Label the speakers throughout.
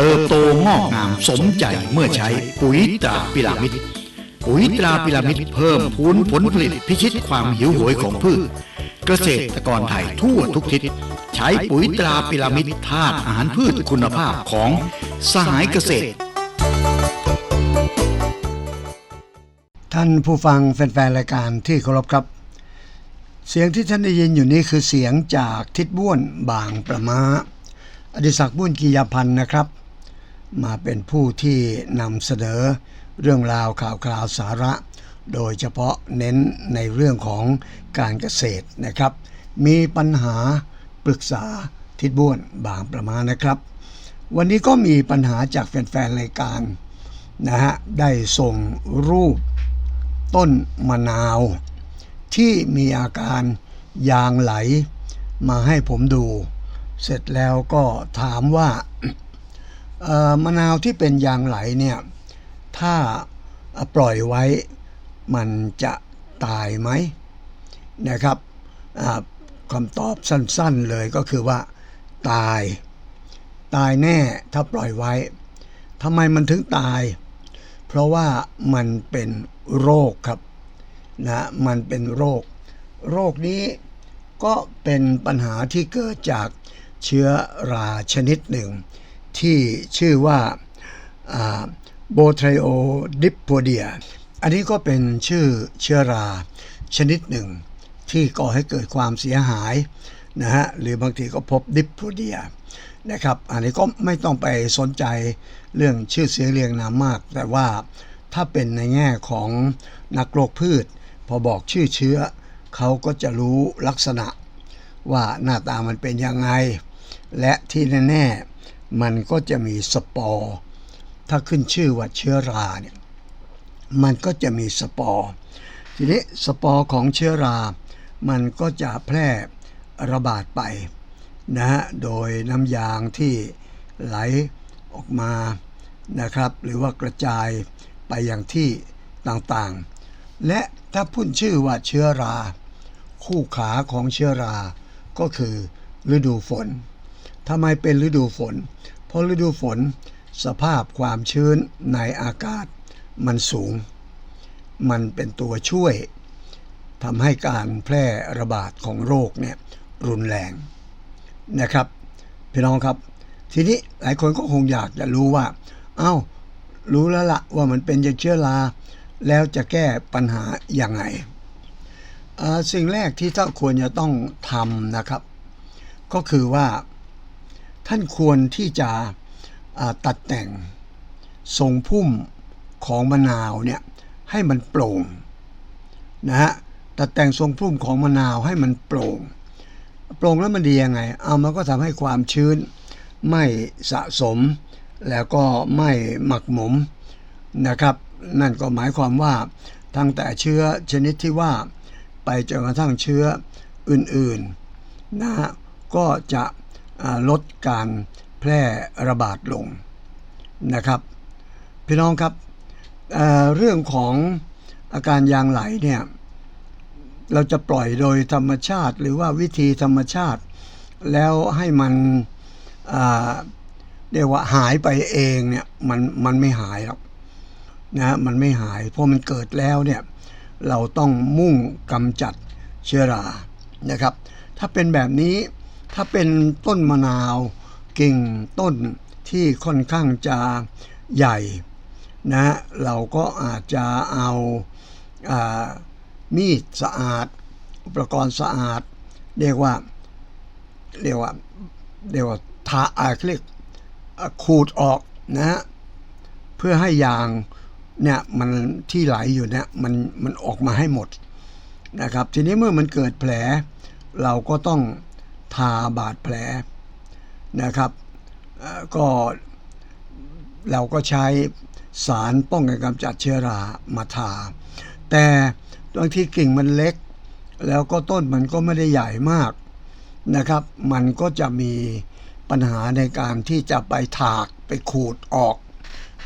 Speaker 1: เติบโตงอกงามสมใจเมื่อใช้ปุ๋ยตราพิรามิดปุ๋ยตราพิรามิดเพิ่มพูนผลผลิตพิชิตความหิวโหยของพืช เกษตรกรไทยทั่วทุกทิศใช้ปุ๋ยตราพิรามิดธาตุอาหารพืชคุณภาพของสหายเกษตร
Speaker 2: ท่านผู้ฟังแฟนๆรายการที่เคารพครับ เสียงที่ท่านได้ยินอยู่นี้คือเสียงจากทิศบ้วนบางประมาอดิศักดิ์บุญกิยาพันธ์นะครับ มาเป็นผู้ที่นำเสนอเรื่องราวข่าวคราวสาระ โดยเฉพาะเน้นในเรื่องของการเกษตรนะครับ มีปัญหาปรึกษาทิศบ้วนบางประมานะครับ วันนี้ก็มีปัญหาจากแฟนๆรายการนะฮะได้ส่งรูปต้นมะนาว ที่มีอาการยางไหล มาให้ผมดู เสร็จแล้วก็ถามว่า มะนาวที่เป็นยางไหลเนี่ยถ้าปล่อยไว้มันจะตายไหมนะครับคำตอบสั้นๆเลยก็คือว่า ตาย ตายแน่ถ้าปล่อยไว้ทำไมมันถึงตาย เพราะว่ามันเป็นโรคครับนะมันเป็นโรค โรคนี้ก็เป็นปัญหาที่เกิดจากเชื้อราชนิดหนึ่ง ที่ชื่อว่าโบไทโอดิปโพเดีย อันนี้ก็เป็นชื่อเชื้อราชนิดหนึ่ง ที่ก่อให้เกิดความเสียหายนะฮะหรือบางทีก็พบดิปโพเดียนะครับ อันนี้ก็ไม่ต้องไปสนใจเรื่องชื่อเสียงเรียงนามมาก แต่ว่าถ้าเป็นในแง่ของนักโรคพืช พอบอกชื่อเชื้อ เขาก็จะรู้ลักษณะว่าหน้าตามันเป็นยังไง และที่แน่ๆ มันก็จะมีสปอร์ถ้าขึ้นชื่อว่าเชื้อราเนี่ยมันก็จะมีสปอร์ทีนี้สปอร์ของเชื้อรา มันก็จะแพร่ระบาดไปนะฮะโดยน้ำยางที่ไหลออกมานะครับ หรือว่ากระจายไปอย่างที่ต่างๆ และถ้าพูดชื่อว่าเชื้อรา คู่ขาของเชื้อรา ก็คือฤดูฝน ทำไมเป็นฤดูฝน เพราะฤดูฝน สภาพความชื้นในอากาศมันสูง มันเป็นตัวช่วยทำให้การแพร่ระบาดของโรคเนี่ยรุนแรงนะครับพี่น้องครับ ทีนี้หลายคนก็คงอยากจะรู้ว่า เอา้า รู้แล้วละว่ามันเป็นจาเชื้อราแล้วจะแก้ปัญหาอย่างไงสิ่งแรกที่ท่านควรจะต้องทำนะครับ ก็คือว่า ท่านควรที่จะตัดแต่งทรงพุ่มของมะนาวเนี่ยให้มันโปร่งนะฮะตัดแต่งทรงพุ่มของมะนาวให้มันโปร่งโปร่งแล้วมันดียังไง เอามันก็ทำให้ความชื้น ไม่สะสม แล้วก็ไม่หมักหมมนะครับ นั่นก็หมายความว่าตั้งแต่เชื้อชนิดที่ว่า ไปจนกระทั่งเชื้ออื่นๆนะก็จะ ลดการแพร่ระบาดลงนะครับ พี่น้องครับเเรื่องของอาการยางไหลเนี่ยเราจะปล่อยโดยธรรมชาติ หรือว่าวิธีธรรมชาติ แล้วให้มันเรียกว่าหายไปเองเนี่ยมันมันไม่หายหรอกนะมันไม่หาย เพราะมันเกิดแล้วเนี่ยเราต้องมุ่งกำจัดเชื้อรานะครับ ถ้าเป็นแบบนี้ ถ้าเป็นต้นมะนาวกิ่งต้นที่ค่อนข้างจะใหญ่นะเราก็อาจจะเอาอามีดสะอาด อุปกรณ์สะอาด เรียกว่าเรียกว่าเรียกว่าทาอาเรียกอ่าขูดออกนะฮะเพื่อให้ยางเนี่ยมันที่ไหลอยู่เนี่ยมันมันออกมาให้หมดนะครับ ทีนี้เมื่อมันเกิดแผล เราก็ต้อง ทาบาดแผลนะครับก็เราก็ใช้สารป้องกันกำจัดเชื้อรามาทา แต่บางที่กิ่งมันเล็ก แล้วก็ต้นมันก็ไม่ได้ใหญ่มากนะครับ มันก็จะมีปัญหาในการที่จะไปถากไปขูดออก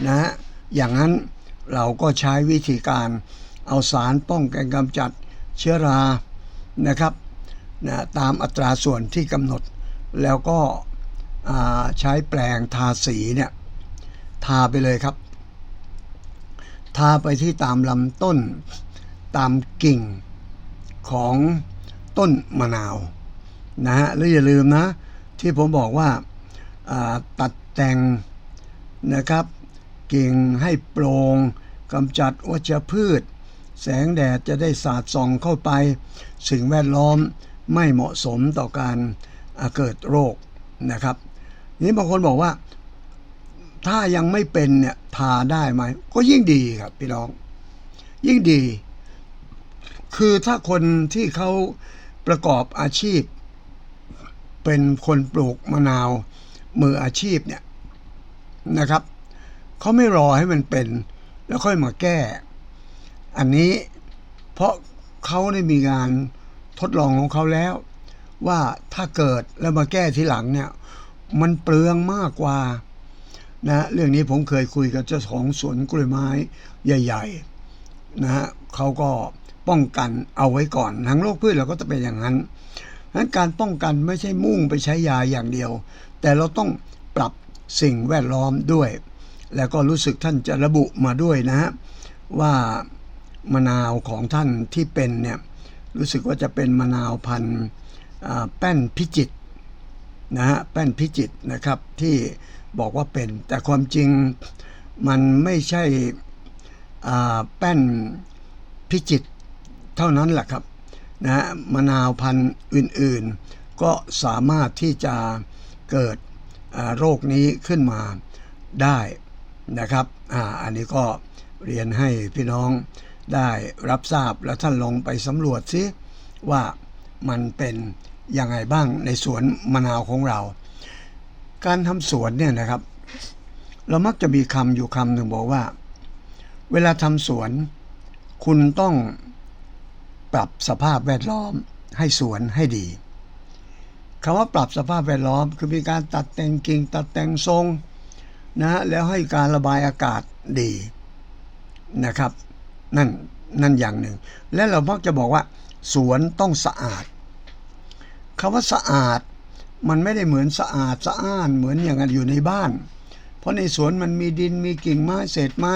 Speaker 2: นะฮะอย่างนั้นเราก็ใช้วิธีการเอาสารป้องกันกำจัดเชื้อรานะครับ นะตามอัตราส่วนที่กำหนด แล้วก็ใช้แปลงทาสีเนี่ยทาไปเลยครับ ทาไปที่ตามลำต้น ตามกิ่งของต้นมะนาวนะฮะแล้วอย่าลืมนะ ที่ผมบอกว่าอ่าตัดแต่งนะครับกิ่งให้โปร่งกำจัดวัชพืช แสงแดดจะได้สาดส่องเข้าไป สิ่งแวดล้อม ไม่เหมาะสมต่อการเกิดโรคนะครับนี่บางคนบอกว่า ถ้ายังไม่เป็นเนี่ยทาได้ไหมก็ยิ่งดีครับพี่น้อง ยิ่งดี คือถ้าคนที่เขาประกอบอาชีพ เป็นคนปลูกมะนาวมืออาชีพเนี่ยนะครับเขาไม่รอให้มันเป็น แล้วค่อยมาแก้ อันนี้เพราะเขาได้มีงาน ทดลองของเขาแล้ว ว่าถ้าเกิดแล้วมาแก้ทีหลังเนี่ย มันเปลืองมากกว่านะเรื่องนี้ผมเคยคุยกับเจ้าของสวนกล้วยไม้ใหญ่ ๆนะฮะเขาก็ป้องกันเอาไว้ก่อนทั้งโรคพืชเราก็จะเป็นอย่างนั้นนั้นการป้องกันไม่ใช่มุ่งไปใช้ยาอย่างเดียว แต่เราต้องปรับสิ่งแวดล้อมด้วย แล้วก็รู้สึกท่านจะระบุมาด้วยนะฮะว่ามะนาวของท่านที่เป็นเนี่ย รู้สึกว่าจะเป็นมะนาวพันธุ์แป้นพิจิตนะฮะแป้นพิจิตนะครับที่บอกว่าเป็น แต่ความจริงมันไม่ใช่แป้นพิจิตเท่านั้นแหละครับนะฮะมะนาวพันธุ์อื่นๆ ก็สามารถที่จะเกิดโรคนี้ขึ้นมาได้นะครับอ่าอันนี้ก็เรียนให้พี่น้อง ได้รับทราบแล้วท่านลงไปสำรวจซิว่ามันเป็นยังไงบ้างในสวนมะนาวของเรา การทำสวนเนี่ยนะครับ เรามักจะมีคำอยู่คำหนึ่งบอกว่า เวลาทำสวน คุณต้องปรับสภาพแวดล้อมให้สวนให้ดีคำว่าปรับสภาพแวดล้อมคือมีการตัดแต่งกิ่งตัดแต่งทรงนะฮะแล้วให้การระบายอากาศดีนะครับ นั่นนั่นอย่างหนึ่ง และเรามักจะบอกว่า สวนต้องสะอาดคำว่าสะอาดมันไม่ได้เหมือนสะอาดสะอ้านเหมือนอย่างอยู่ในบ้าน เพราะในสวนมันมีดินมีกิ่งไม้เศษไม้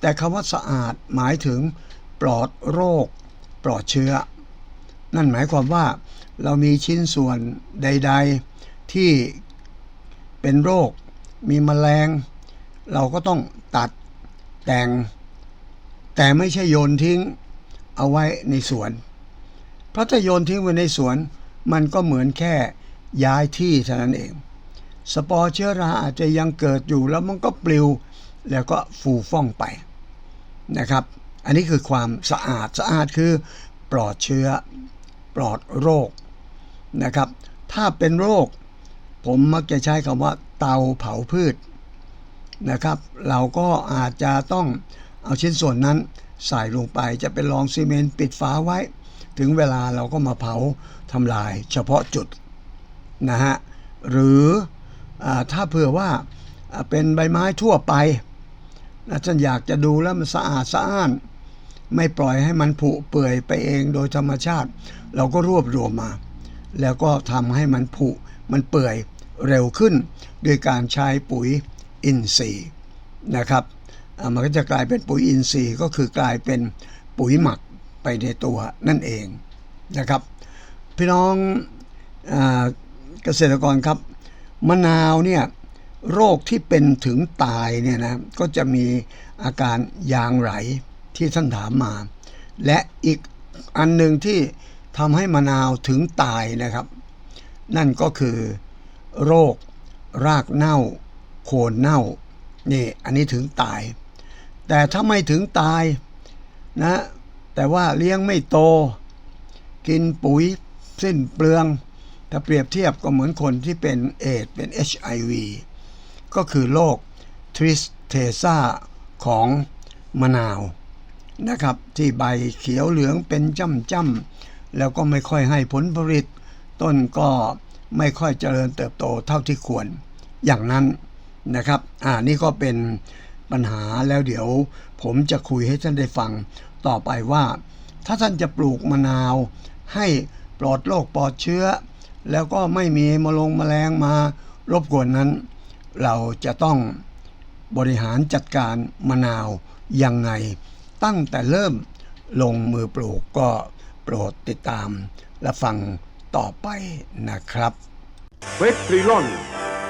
Speaker 2: แต่คำว่าสะอาดหมายถึงปลอดโรค ปลอดเชื้อ นั่นหมายความว่าเรามีชิ้นส่วนใด ๆที่เป็นโรค มีแมลง เราก็ต้องตัดแต่ง แต่ไม่ใช่โยนทิ้งเอาไว้ในสวน เพราะถ้าโยนทิ้งไว้ในสวน มันก็เหมือนแค่ย้ายที่เท่านั้นเอง สปอร์เชื้อราอาจจะยังเกิดอยู่แล้วมันก็ปลิว แล้วก็ฟูฟ่องไปนะครับ อันนี้คือความสะอาดสะอาดคือปลอดเชื้อปลอดโรคนะครับ ถ้าเป็นโรค ผมมักจะใช้คำว่าเตาเผาพืชนะครับ เราก็อาจจะต้อง เอาชิ้นส่วนนั้นใส่ลงไปจะเป็นรองซีเมนต์ปิดฝาไว้ ถึงเวลาเราก็มาเผาทำลายเฉพาะจุดนะฮะหรืออถ้าเผื่อว่าเป็นใบไม้ทั่วไปนะท่านอยากจะดูแล้วมันสะอาดสะอ้าน ไม่ปล่อยให้มันผุเปื่อยไปเองโดยธรรมชาติ เราก็รวบรวมมา แล้วก็ทำให้มันผุมันเปื่อยเร็วขึ้น ด้วยการใช้ปุ๋ยอินทรีย์นะครับ มันก็จะกลายเป็นปุ๋ยอินทรีย์ก็คือกลายเป็นปุ๋ยหมักไปในตัวนั่นเองนะครับ พี่น้องเกษตรกรครับมะนาวเนี่ยโรคที่เป็นถึงตายเนี่ยนะก็จะมีอาการยางไหลที่ท่านถามมา และอีกอันหนึ่งที่ทำให้มะนาวถึงตายนะครับ นั่นก็คือโรครากเน่า โคนเน่านี่อันนี้ถึงตาย แต่ถ้าไม่ถึงตายนะแต่ว่าเลี้ยงไม่โต กินปุ๋ยสิ้นเปลือง ถ้าเปรียบเทียบก็เหมือนคนที่เป็นเอดส์เป็น HIV ก็คือโรคทริสเทซ่าของมะนาวนะครับ ที่ใบเขียวเหลืองเป็นจ้ำๆแล้วก็ไม่ค่อยให้ผลผลิต ต้นก็ไม่ค่อยเจริญเติบโตเท่าที่ควรอย่างนั้นนะครับ อ่านี่ก็เป็น ปัญหาแล้วเดี๋ยวผมจะคุยให้ท่านได้ฟังต่อไปว่า ถ้าท่านจะปลูกมะนาว ให้ปลอดโรคปลอดเชื้อ แล้วก็ไม่มีมะลงแมลงมารบกวนนั้น เราจะต้องบริหารจัดการมะนาวยังไง ตั้งแต่เริ่มลงมือปลูกก็โปรดติดตามและฟังต่อไปนะครับ
Speaker 3: เฟสตรีลอน